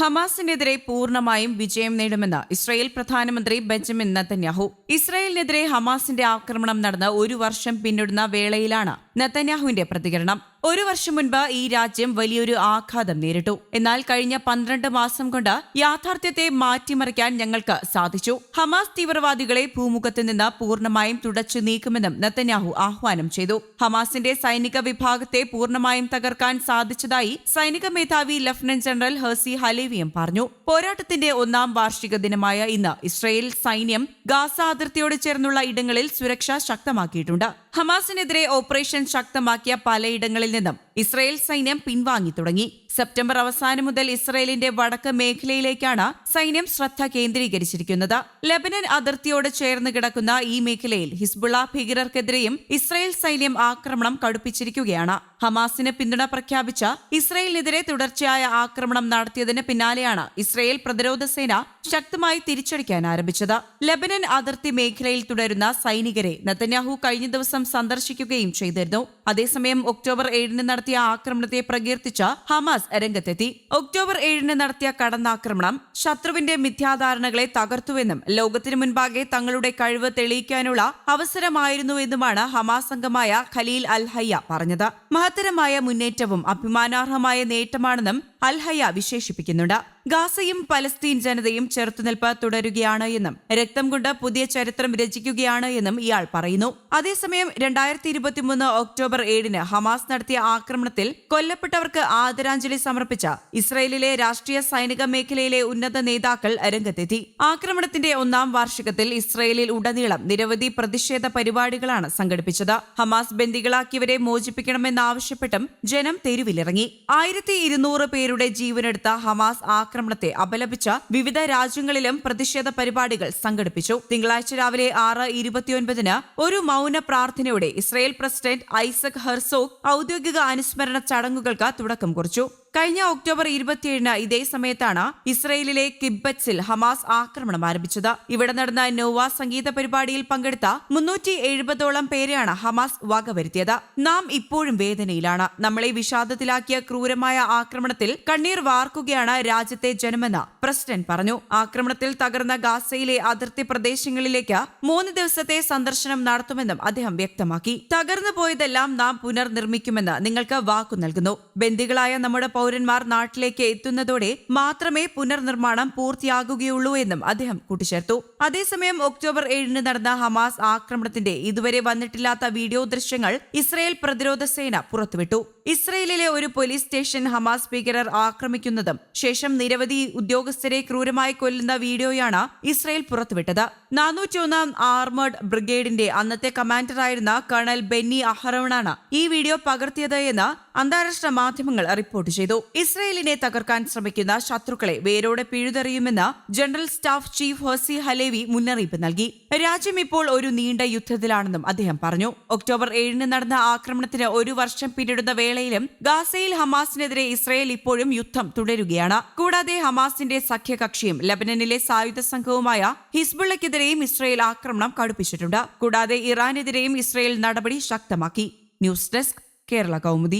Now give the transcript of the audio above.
ഹമാസിനെതിരെ പൂർണമായും വിജയം നേടുമെന്ന് ഇസ്രായേൽ പ്രധാനമന്ത്രി ബെഞ്ചമിൻ നെതന്യാഹു. ഇസ്രായേലിനെതിരെ ഹമാസിന്റെ ആക്രമണം നടന്ന് ഒരു വർഷം പിന്നിടുന്ന വേളയിലാണ് നെതന്യാഹുവിന്റെ പ്രതികരണം. ഒരു വർഷം മുൻപ് ഈ രാജ്യം വലിയൊരു ആഘാതം നേരിട്ടു. എന്നാൽ കഴിഞ്ഞ പന്ത്രണ്ട് മാസം കൊണ്ട് യാഥാർത്ഥ്യത്തെ മാറ്റിമറിക്കാൻ ഞങ്ങൾക്ക് സാധിച്ചു. ഹമാസ് തീവ്രവാദികളെ ഭൂമുഖത്ത് നിന്ന് പൂർണമായും തുടച്ചു നീക്കുമെന്നും നത്തന്യാഹു ആഹ്വാനം ചെയ്തു. ഹമാസിന്റെ സൈനിക വിഭാഗത്തെ പൂർണമായും തകർക്കാൻ സാധിച്ചതായി സൈനിക മേധാവി ലഫ്റ്റനന്റ് ജനറൽ ഹെർസി ഹലേവിയം പറഞ്ഞു. പോരാട്ടത്തിന്റെ ഒന്നാം വാർഷിക ദിനമായ ഇന്ന് ഇസ്രയേൽ സൈന്യം ഗാസ അതിർത്തിയോട് ചേർന്നുള്ള ഇടങ്ങളിൽ സുരക്ഷ ശക്തമാക്കിയിട്ടുണ്ട്. ഹമാസിനെതിരെ ഓപ്പറേഷൻ ശക്തമാക്കിയ പലയിടങ്ങളിൽ നിന്നും ഇസ്രയേൽ സൈന്യം പിൻവാങ്ങി തുടങ്ങി. സെപ്റ്റംബർ അവസാനം മുതൽ ഇസ്രയേലിന്റെ വടക്ക് മേഖലയിലേക്കാണ് സൈന്യം ശ്രദ്ധ കേന്ദ്രീകരിച്ചിരിക്കുന്നത്. ലബനൻ അതിർത്തിയോട് ചേർന്ന് കിടക്കുന്ന ഈ മേഖലയിൽ ഹിസ്ബുള്ള ഭീകരർക്കെതിരെയും ഇസ്രയേൽ സൈന്യം ആക്രമണം കടുപ്പിച്ചിരിക്കുകയാണ്. ഹമാസിന് പിന്തുണ പ്രഖ്യാപിച്ച ഇസ്രയേലിനെതിരെ തുടർച്ചയായ ആക്രമണം നടത്തിയതിന് പിന്നാലെയാണ് ഇസ്രയേൽ പ്രതിരോധ സേന ശക്തമായി തിരിച്ചടിക്കാൻ ആരംഭിച്ചത്. ലബനൻ അതിർത്തി മേഖലയിൽ തുടരുന്ന സൈനികരെ നെതന്യാഹു കഴിഞ്ഞ ദിവസം സന്ദർശിക്കുകയും ചെയ്തിരുന്നു. അതേസമയം ഒക്ടോബർ ഏഴിന് നടത്തിയ ആക്രമണത്തെ പ്രകീർത്തിച്ച ഹമാസ് രംഗത്തെത്തി. ഒക്ടോബർ ഏഴിന് നടത്തിയ കടന്നാക്രമണം ശത്രുവിന്റെ മിഥ്യാധാരണകളെ തകർത്തുവെന്നും ലോകത്തിനു മുൻപാകെ തങ്ങളുടെ കഴിവ് തെളിയിക്കാനുള്ള അവസരമായിരുന്നുവെന്നുമാണ് ഹമാസ് അംഗമായ ഖലീൽ അൽഹയ്യ പറഞ്ഞത്. മഹത്തരമായ മുന്നേറ്റവും അഭിമാനാർഹമായ നേട്ടമാണെന്നും അൽഹയ വിശേഷിപ്പിക്കുന്നുണ്ട്. ഗാസയും പലസ്തീൻ ജനതയും ചെറുത്തുനിൽപ്പ് തുടരുകയാണ് എന്നും രക്തം കൊണ്ട് പുതിയ ചരിത്രം രചിക്കുകയാണ് എന്നും ഇയാൾ പറയുന്നു. അതേസമയം രണ്ടായിരത്തി ഇരുപത്തിമൂന്ന് ഒക്ടോബർ ഏഴിന് ഹമാസ് നടത്തിയ ആക്രമണത്തിൽ കൊല്ലപ്പെട്ടവർക്ക് ആദരാഞ്ജലി സമർപ്പിച്ച ഇസ്രയേലിലെ രാഷ്ട്രീയ സൈനിക മേഖലയിലെ ഉന്നത നേതാക്കൾ രംഗത്തെത്തി. ആക്രമണത്തിന്റെ ഒന്നാം വാർഷികത്തിൽ ഇസ്രയേലിൽ ഉടനീളം നിരവധി പ്രതിഷേധ പരിപാടികളാണ് സംഘടിപ്പിച്ചത്. ഹമാസ് ബന്ദികളാക്കിയവരെ മോചിപ്പിക്കണമെന്നാവശ്യപ്പെട്ടും ജനം തെരുവിലിറങ്ങി. ആയിരത്തി ഇരുന്നൂറ് പേരുടെ ജീവനെടുത്ത ഹമാസ് ആക്രമണത്തെ അപലപിച്ച വിവിധ രാജ്യങ്ങളിലും പ്രതിഷേധ പരിപാടികൾ സംഘടിപ്പിച്ചു. തിങ്കളാഴ്ച രാവിലെ ആറ് ഇരുപത്തിയൊൻപതിന് ഒരു മൗന പ്രാർത്ഥനയോടെ ഇസ്രയേൽ പ്രസിഡന്റ് ഐസക് ഹെർസോഗ് ഔദ്യോഗിക അനുസ്മരണ ചടങ്ങുകൾക്ക് തുടക്കം കുറിച്ചു. കഴിഞ്ഞ ഒക്ടോബർ ഇരുപത്തിയേഴിന് ഇതേ സമയത്താണ് ഇസ്രയേലിലെ കിബ്ബച്ചിൽ ഹമാസ് ആക്രമണം ആരംഭിച്ചത്. ഇവിടെ നടന്ന നോവ സംഗീത പരിപാടിയിൽ പങ്കെടുത്ത മുന്നൂറ്റി എഴുപതോളം പേരെയാണ് ഹമാസ് വകവരുത്തിയത്. നാം ഇപ്പോഴും വേദനയിലാണ്. നമ്മളെ വിഷാദത്തിലാക്കിയ ക്രൂരമായ ആക്രമണത്തിൽ കണ്ണീർ വാർക്കുകയാണ് രാജ്യത്തെ ജനമെന്ന് പ്രസിഡന്റ് പറഞ്ഞു. ആക്രമണത്തിൽ തകർന്ന ഗാസയിലെ അതിർത്തി പ്രദേശങ്ങളിലേക്ക് മൂന്ന് ദിവസത്തെ സന്ദർശനം നടത്തുമെന്നും അദ്ദേഹം വ്യക്തമാക്കി. തകർന്നു പോയതെല്ലാം നാം പുനർനിർമ്മിക്കുമെന്ന് നിങ്ങൾക്ക് വാക്കു നൽകുന്നു. ബന്ദികളായ നമ്മുടെ പൗരന്മാർ നാട്ടിലേക്ക് എത്തുന്നതോടെ മാത്രമേ പുനർനിർമ്മാണം പൂർത്തിയാകുകയുള്ളൂ എന്നും അദ്ദേഹം കൂട്ടിച്ചേർത്തു. അതേസമയം ഒക്ടോബർ ഏഴിന് നടന്ന ഹമാസ് ആക്രമണത്തിന്റെ ഇതുവരെ വന്നിട്ടില്ലാത്ത വീഡിയോ ദൃശ്യങ്ങൾ ഇസ്രയേൽ പ്രതിരോധ സേന പുറത്തുവിട്ടു. ഇസ്രയേലിലെ ഒരു പോലീസ് സ്റ്റേഷൻ ഹമാസ് ഭീകരർ ആക്രമിക്കുന്നതും ശേഷം നിരവധി ഉദ്യോഗസ്ഥരെ ക്രൂരമായി കൊല്ലുന്ന വീഡിയോയാണ് ഇസ്രയേൽ പുറത്തുവിട്ടത്. നാനൂറ്റിയൊന്നാം ആർമേഡ് ബ്രിഗേഡിന്റെ അന്നത്തെ കമാൻഡറായിരുന്ന കേണൽ ബെന്നി അഹറോണാണ് ഈ വീഡിയോ പകർത്തിയത് എന്ന് അന്താരാഷ്ട്ര മാധ്യമങ്ങൾ റിപ്പോർട്ട് ചെയ്തു. ഇസ്രയേലിനെ തകർക്കാൻ ശ്രമിക്കുന്ന ശത്രുക്കളെ വേരോടെ പിഴുതെറിയുമെന്ന് general staff chief Herzi Halevi മുന്നറിയിപ്പ് നൽകി. രാജ്യം ഇപ്പോൾ ഒരു നീണ്ട യുദ്ധത്തിലാണെന്നും അദ്ദേഹം പറഞ്ഞു. ഒക്ടോബർ ഏഴിന് നടന്ന ആക്രമണത്തിന് ഒരു വർഷം പിന്നിടുന്ന വേളയിലും ഗാസയിൽ ഹമാസിനെതിരെ ഇസ്രയേൽ ഇപ്പോഴും യുദ്ധം തുടരുകയാണ്. കൂടാതെ ഹമാസിന്റെ സഖ്യകക്ഷിയും ലബനനിലെ സായുധ സംഘവുമായ ഹിസ്ബുള്ളയ്ക്കെതിരെയും ഇസ്രയേൽ ആക്രമണം കടുപ്പിച്ചിട്ടുണ്ട്. കൂടാതെ ഇറാനെതിരെയും ഇസ്രയേൽ നടപടി ശക്തമാക്കി. News desk Kerala Kaumudi.